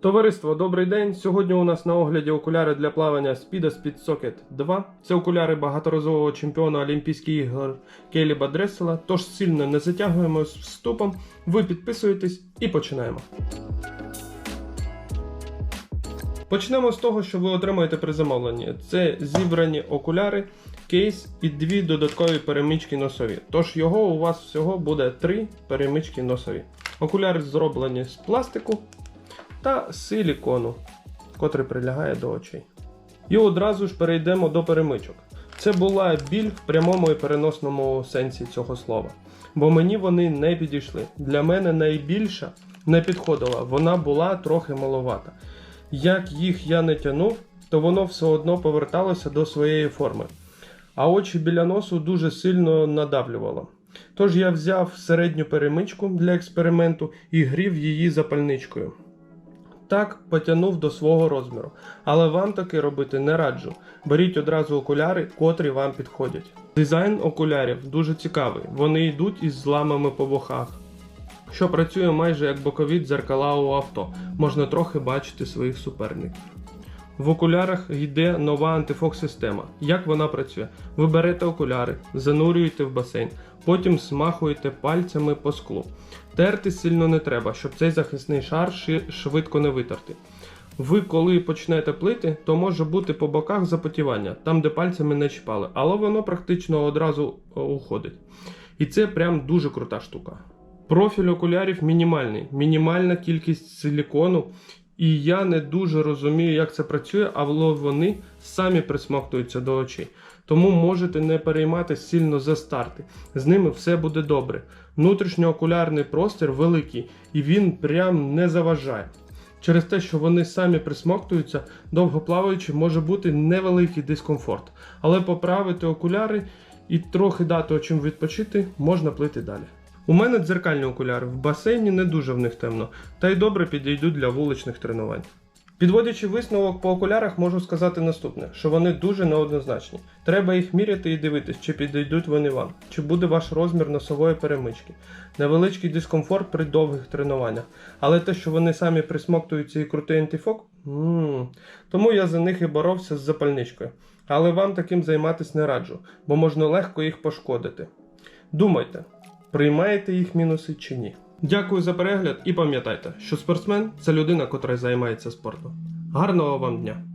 Товариство, добрий день. Сьогодні у нас на огляді окуляри для плавання Speedo Speed Socket 2. Це окуляри багаторазового чемпіона Олімпійських ігор Келіба Дресела. Тож сильно не затягуємо з вступом. Ви підписуєтесь і починаємо. Почнемо з того, що ви отримаєте при замовленні. Це зібрані окуляри, кейс і дві додаткові перемички носові. Тож його у вас всього буде три перемички носові. Окуляри зроблені з пластику та силікону, котрий прилягає до очей. І одразу ж перейдемо до перемичок. Це була біль в прямому і переносному сенсі цього слова. Бо мені вони не підійшли. Для мене найбільша не підходила, вона була трохи маловата. Як їх я не тянув, то воно все одно поверталося до своєї форми. А очі біля носу дуже сильно надавлювало. Тож я взяв середню перемичку для експерименту і грів її запальничкою. Так потягнув до свого розміру, але вам таки робити не раджу. Беріть одразу окуляри, котрі вам підходять. Дизайн окулярів дуже цікавий. Вони йдуть із зламами по боках, що працює майже як бокові дзеркала у авто. Можна трохи бачити своїх суперників. В окулярах йде нова антифок-система. Як вона працює? Ви берете окуляри, занурюєте в басейн, потім смахуєте пальцями по склу. Терти сильно не треба, щоб цей захисний шар швидко не витерти. Ви, коли почнете плити, то може бути по боках запотівання, там де пальцями не чіпали, але воно практично одразу е, уходить. І це прям дуже крута штука. Профіль окулярів мінімальний, мінімальна кількість силікону, і я не дуже розумію, як це працює, але вони самі присмоктуються до очей. Тому можете не перейматися сильно за старти. З ними все буде добре. Внутрішньоокулярний простір великий і він прям не заважає. Через те, що вони самі присмоктуються, довго плаваючи, може бути невеликий дискомфорт. Але поправити окуляри і трохи дати очим відпочити, можна плити далі. У мене дзеркальні окуляри, в басейні не дуже в них темно, та й добре підійдуть для вуличних тренувань. Підводячи висновок по окулярах, можу сказати наступне: що вони дуже неоднозначні. Треба їх міряти і дивитись, чи підійдуть вони вам, чи буде ваш розмір носової перемички. Невеличкий дискомфорт при довгих тренуваннях, але те, що вони самі присмоктуються і крутий антифок, м тому я за них і боровся з запальничкою. Але вам таким займатися не раджу, бо можна легко їх пошкодити. Думайте, приймаєте їх мінуси чи ні. Дякую за перегляд і пам'ятайте, що спортсмен це людина, котра займається спортом. Гарного вам дня!